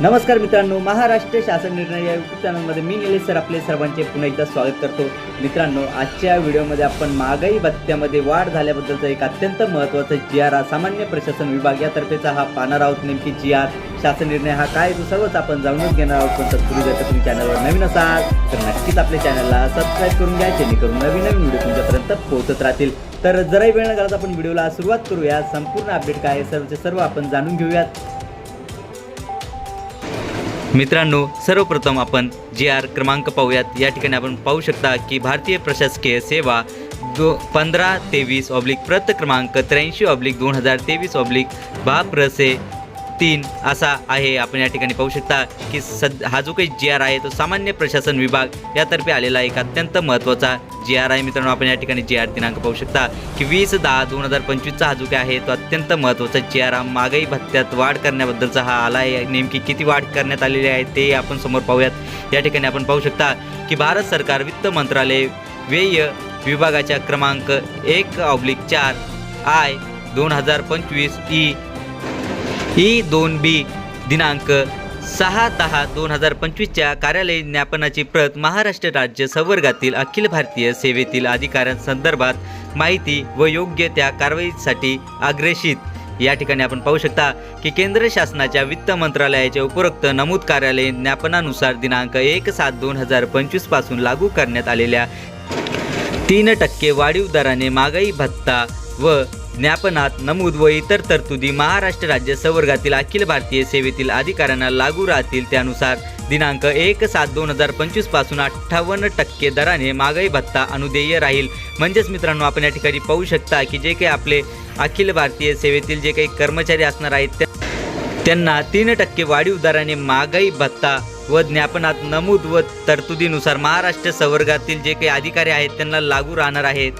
नमस्कार मित्रांनो महाराष्ट्र शासन निर्णय या यूट्यूब चॅनलमध्ये मी निलेश सर आपले सर्वांचे पुन्हा एकदा स्वागत करतो. मित्रांनो आजच्या व्हिडिओमध्ये आपण महागाई भत्त्यामध्ये वाढ झाल्याबद्दलचा एक अत्यंत महत्त्वाचा जी आर हा सामान्य प्रशासन विभाग यातर्फेचा हा पाहणार आहोत नेमकी जी आर शासन निर्णय हा काय? तो सर्वच आपण जाणूनच घेणार आहोत. पण तत्पूर्वी जर तुम्ही चॅनलवर नवीन असाल तर नक्कीच आपल्या चॅनलला सबस्क्राईब करून घ्या जेणेकरून नवीन नवीन व्हिडिओ तुमच्यापर्यंत पोहोचत राहतील. तर जराही वेळ न आपण व्हिडिओला सुरुवात करूया. संपूर्ण अपडेट काय आहे सर्वचे सर्व आपण जाणून घेऊयात. मित्रांनो सर्वप्रथम आपण जी आर क्रमांक पाहूयात. या ठिकाणी आपण पाहू शकता की भारतीय प्रशासकीय सेवा दो पंधरा तेवीस ऑब्लिक प्रत क्रमांक त्र्याऐंशी ऑब्लिक दोन हजार तेवीस ऑब्लिक बाप्रसे तीन असा आहे आपण या ठिकाणी पाहू शकता की सद हा जो काही जी आर आहे तो सामान्य प्रशासन विभाग यातर्फे आलेला एक अत्यंत महत्त्वाचा जी आर आहे. मित्रांनो आपण या ठिकाणी जी आर दिनांक पाहू शकता की वीस दहा दोन हजार पंचवीसचा हा जो काही आहे तो अत्यंत महत्त्वाचा जी आर हा महागाई भत्त्यात वाढ करण्याबद्दलचा हा आला आहे नेमकी किती वाढ करण्यात आलेली आहे ते आपण समोर पाहूयात. या ठिकाणी आपण पाहू शकता की भारत सरकार वित्त मंत्रालय व्यय विभागाच्या क्रमांक एक ऑब्लिक चार आय दोन हजार पंचवीस ई ई दोन बी दिनांक सहा दहा दोन हजार पंचवीसच्या कार्यालयीन ज्ञापनाची प्रत महाराष्ट्र राज्य संवर्गातील अखिल भारतीय सेवेतील अधिकाऱ्यांसंदर्भात माहिती व योग्य त्या कारवाईसाठी आग्रेषित या ठिकाणी आपण पाहू शकता की केंद्र शासनाच्या वित्त मंत्रालयाच्या उपरोक्त नमूद कार्यालयीन ज्ञापनानुसार दिनांक एक सात दोन हजार पंचवीसपासून लागू करण्यात आलेल्या तीन टक्के वाढीव दराने महागाई भत्ता व ज्ञापनात नमूद व इतर तरतुदी महाराष्ट्र राज्य संवर्गातील अखिल भारतीय सेवेतील अधिकाऱ्यांना लागू राहतील त्यानुसार. दिनांक एक सात दोन हजार पंचवीसपासून अठ्ठावन्न टक्के दराने महागाई भत्ता अनुदेय राहील. म्हणजेच मित्रांनो आपण या ठिकाणी पाहू शकता की जे काही आपले अखिल भारतीय सेवेतील जे काही कर्मचारी असणार आहेत त्यांना तीन टक्के वाढीव दराने महागाई भत्ता व ज्ञापनात नमूद व तरतुदीनुसार महाराष्ट्र संवर्गातील जे काही अधिकारी आहेत त्यांना लागू राहणार आहेत.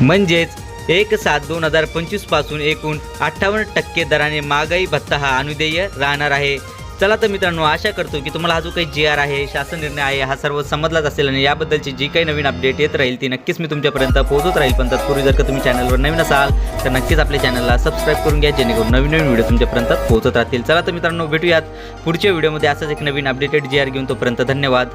म्हणजेच एक सात दोन हजार पंचवीसपासून एकूण अठ्ठावन्न टक्के दराने महागाई भत्ता हा अनुदेय राहणार आहे. चला तर मित्रांनो आशा करतो की तुम्हाला हा जो काही जी आर आहे शासन निर्णय आहे हा सर्व समजलाच असेल आणि याबद्दलची जी काही नवीन अपडेट येत राहील ती नक्कीच मी तुमच्यापर्यंत पोहोचत राहील. पण तत्पूर्वी जर का तुम्ही चॅनलवर नवीन असाल तर नक्कीच आपल्या चॅनलला सबस्क्राईब करून घ्या जेणेकरून नवीन नवीन व्हिडिओ तुमच्यापर्यंत पोहोचत राहतील. चला तर मित्रांनो भेटूयात पुढच्या व्हिडिओमध्ये असंच एक नवीन अपडेटेड जी आर घेऊन तोपर्यंत धन्यवाद.